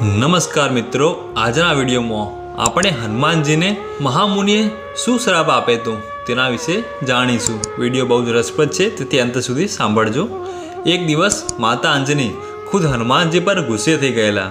નમસ્કાર મિત્રો, આજના વિડીયોમાં આપણે હનુમાનજીને મહામુનિએ શું શ્રાપ આપે તો તેના વિશે જાણીશું. વીડિયો બહુ જ રસપ્રદ છે, તેથી અંત સુધી સાંભળજો. એક દિવસ માતા અંજની ખુદ હનુમાનજી પર ગુસ્સે થઈ ગયેલા.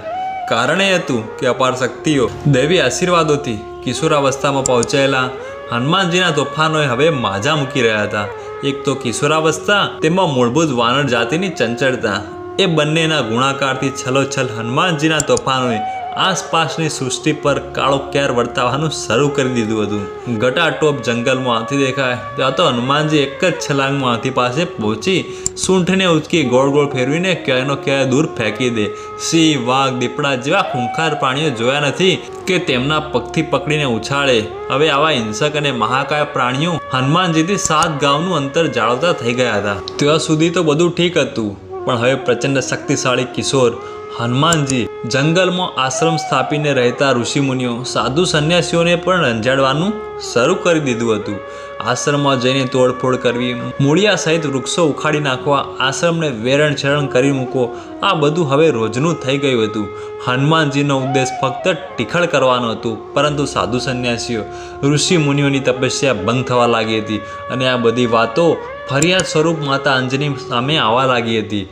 કારણ એ હતું કે અપાર શક્તિઓ દૈવી આશીર્વાદોથી કિશોરાવસ્થામાં પહોંચાયેલા હનુમાનજીના તોફાનોએ હવે માજા મૂકી રહ્યા હતા. એક તો કિશોરાવસ્થા, તેમાં મૂળભૂત વાનર જાતિની ચંચળતા એ બંનેના ગુણાકારથી છલોછલ હનુમાનજીના તોફાનોએ આસપાસની સૃષ્ટિ પર કાળો કેર વર્તાવવાનું શરૂ કરી દીધું હતું. ગટાટોપ જંગલમાં હાથી દેખાય, ત્યાં તો હનુમાનજી એક જ છલાંગમાં હાથી પાસે પહોંચી સૂંઠને ઉચકી ગોળ ગોળ ફેરવીને ક્યાંયનો ક્યાંય દૂર ફેંકી દે. સિંહ, વાઘ, દીપડા જેવા ખૂંખાર પ્રાણીઓ જોયા નથી કે તેમના પગથી પકડીને ઉછાળે. હવે આવા હિંસક અને મહાકાય પ્રાણીઓ હનુમાનજીથી સાત ગામનું અંતર જાળવતા થઈ ગયા હતા. ત્યાં સુધી તો બધું ઠીક હતું. પણ હવે પ્રચંડ શક્તિશાળી કિશોર હનુમાનજી જંગલમાં આશ્રમ સ્થાપીને રહેતા ઋષિમુનિઓ સાધુ સંન્યાસીઓને પણ રંજાડવાનું શરૂ કરી દીધું હતું. આશ્રમમાં જઈને તોડફોડ કરવી, મૂળિયા સહિત વૃક્ષો ઉખાડી નાખવા, આશ્રમને વેરણ છેરણ કરી મૂકો આ બધું હવે રોજનું થઈ ગયું હતું. હનુમાનજીનો ઉદ્દેશ ફક્ત ટીખળ કરવાનો હતું, પરંતુ સાધુ સંન્યાસીઓ ઋષિ મુનિઓની તપસ્યા ભંગ થવા લાગી હતી અને આ બધી વાતો ફરિયાદ સ્વરૂપ માતા અંજની સામે આવવા લાગી હતી.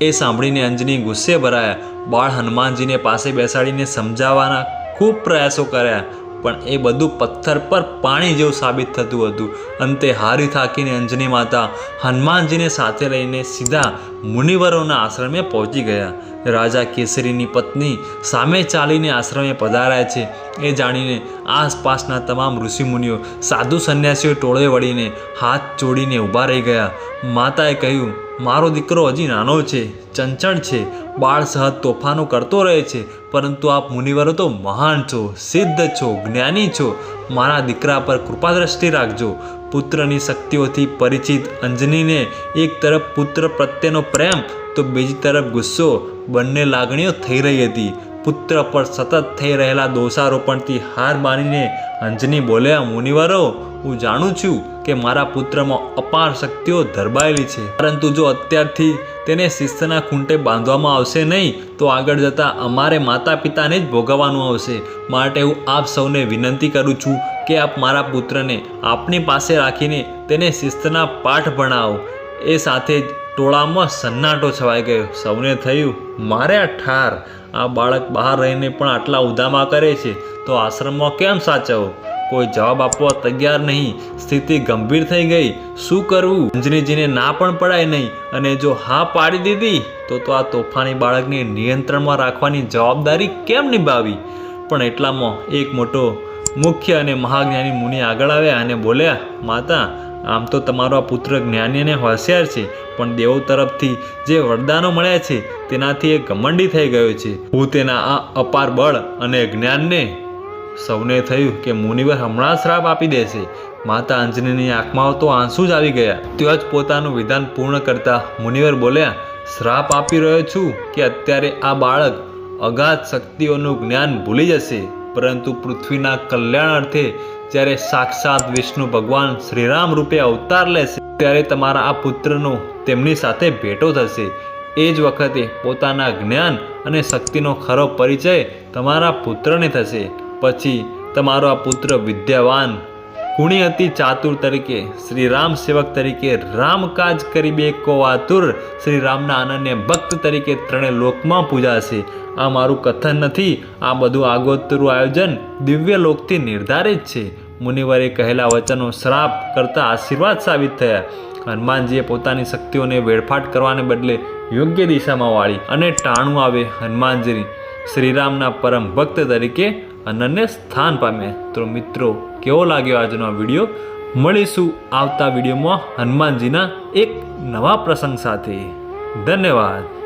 એ સાંભળીને અંજની ગુસ્સે ભરાયા. બાળ હનુમાનજીને પાસે બેસાડીને સમજાવવાના ખૂબ પ્રયાસો કર્યા, પણ એ બધું પથ્થર પર પાણી જેવું સાબિત થતું હતું. અંતે હારી થાકીને અંજની માતા હનુમાનજીને સાથે લઈને સીધા મુનિવરોના આશ્રમે પહોંચી ગયા. રાજા કેસરીની પત્ની સામે ચાલીને આશ્રમે પધાર્યા છે. એ જાણીને આસપાસના તમામ ઋષિમુનિઓ, સાધુ સંન્યાસીઓ ટોળે વળીને હાથ જોડીને ઊભા રહી ગયા. માતાએ કહ્યું, મારો દીકરો હજી નાનો છે, ચંચળ છે, બાળ સહજ તોફાનો કરતો રહે છે, પરંતુ આપ મુનિવરો તો મહાન છો, સિદ્ધ છો, જ્ઞાની છો. મારા દીકરા પર કૃપા દ્રષ્ટિ રાખજો. પુત્રની શક્તિઓથી પરિચિત અંજનીને એક તરફ પુત્ર પ્રત્યેનો પ્રેમ તો બીજી તરફ ગુસ્સો બંને લાગણીઓ થઈ રહી હતી. પુત્ર પર સતત થઈ રહેલા દોષારોપણથી હાર માનીને અંજની બોલ્યા, મુનિવરો, હું જાણું છું કે મારા પુત્રમાં અપાર શક્તિઓ ધરબાયેલી છે. પરંતુ જો અત્યારથી તેને શિસ્તના ખૂંટે બાંધવામાં આવશે નહીં, તો આગળ જતાં અમારે માતા પિતાને જ ભોગવવાનું આવશે. માટે હું આપ સૌને વિનંતી કરું છું કે આપ મારા પુત્રને આપની પાસે રાખીને તેને શિસ્તના પાઠ ભણાવો. એ સાથે જ ટોળામાં સન્નાટો છવાઈ ગયો. સૌને થયું, મારે આ ઠાર. આ બાળક બહાર રહીને પણ આટલા ઉધામા કરે છે. તો આશ્રમમાં કેમ સાચવો? કોઈ જવાબ આપવા તૈયાર નહીં. સ્થિતિ ગંભીર થઈ ગઈ. શું કરવું? અંજનીજીને ના પણ પડાય નહીં. અને જો હા પાડી દીધી, તો તો આ તોફાની બાળકને નિયંત્રણમાં રાખવાની જવાબદારી કેમ નિભાવી? પણ એટલામાં એક મોટો મુખ્ય અને મહાજ્ઞાની મુનિ આગળ આવ્યા અને બોલ્યા, માતા આમ તો તમારો આ પુત્ર જ્ઞાની અને હોશિયાર છે, પણ દેવો તરફથી જે વરદાનો મળ્યા છે, તેનાથી એ ઘમંડી થઈ ગયો છે. હું તેના આ અપાર બળ અને જ્ઞાનને સૌને થયું કે મુનિવર હમણાં શ્રાપ આપી દેશે. માતા અંજનીની આંખમાં તો આંસુ જ આવી ગયા. ત્યાં જ પોતાનું વિધાન પૂર્ણ કરતા મુનિવર બોલ્યા, શ્રાપ આપી રહ્યો છું કે અત્યારે આ બાળક અગાધ શક્તિઓનું જ્ઞાન ભૂલી જશે, પરંતુ પૃથ્વીના કલ્યાણ અર્થે જ્યારે સાક્ષાત વિષ્ણુ ભગવાન શ્રીરામ રૂપે અવતાર લેશે, ત્યારે તમારા આ પુત્રનો તેમની સાથે ભેટો થશે. એ જ વખતે પોતાના જ્ઞાન અને શક્તિનો ખરો પરિચય તમારા પુત્રને થશે. પછી તમારો આ પુત્ર વિદ્યાવાન ગુણી હતી ચાતુર તરીકે, શ્રી રામ સેવક તરીકે રામકાજ કરી બે કો આતુર શ્રી રામના અનન્ય ભક્ત તરીકે ત્રણેય લોકમાં પૂજાશે. આ મારું કથન નથી, આ બધું આગોતરું આયોજન દિવ્ય લોકથી નિર્ધારિત છે. મુનિવરે કહેલા વચનો શ્રાપ કરતા આશીર્વાદ સાબિત થયા. હનુમાનજીએ પોતાની શક્તિઓને વેડફાટ કરવાને બદલે યોગ્ય દિશામાં વાળી અને ટાણું આવે હનુમાનજીની. શ્રીરામના પરમ ભક્ત તરીકે અનન્ય સ્થાન પામે તો મિત્રો, કેવો લાગ્યો આજનો આ વીડિયો? મળીશું આવતા વિડીયોમાં હનુમાનજીના એક નવા પ્રસંગ સાથે. ધન્યવાદ.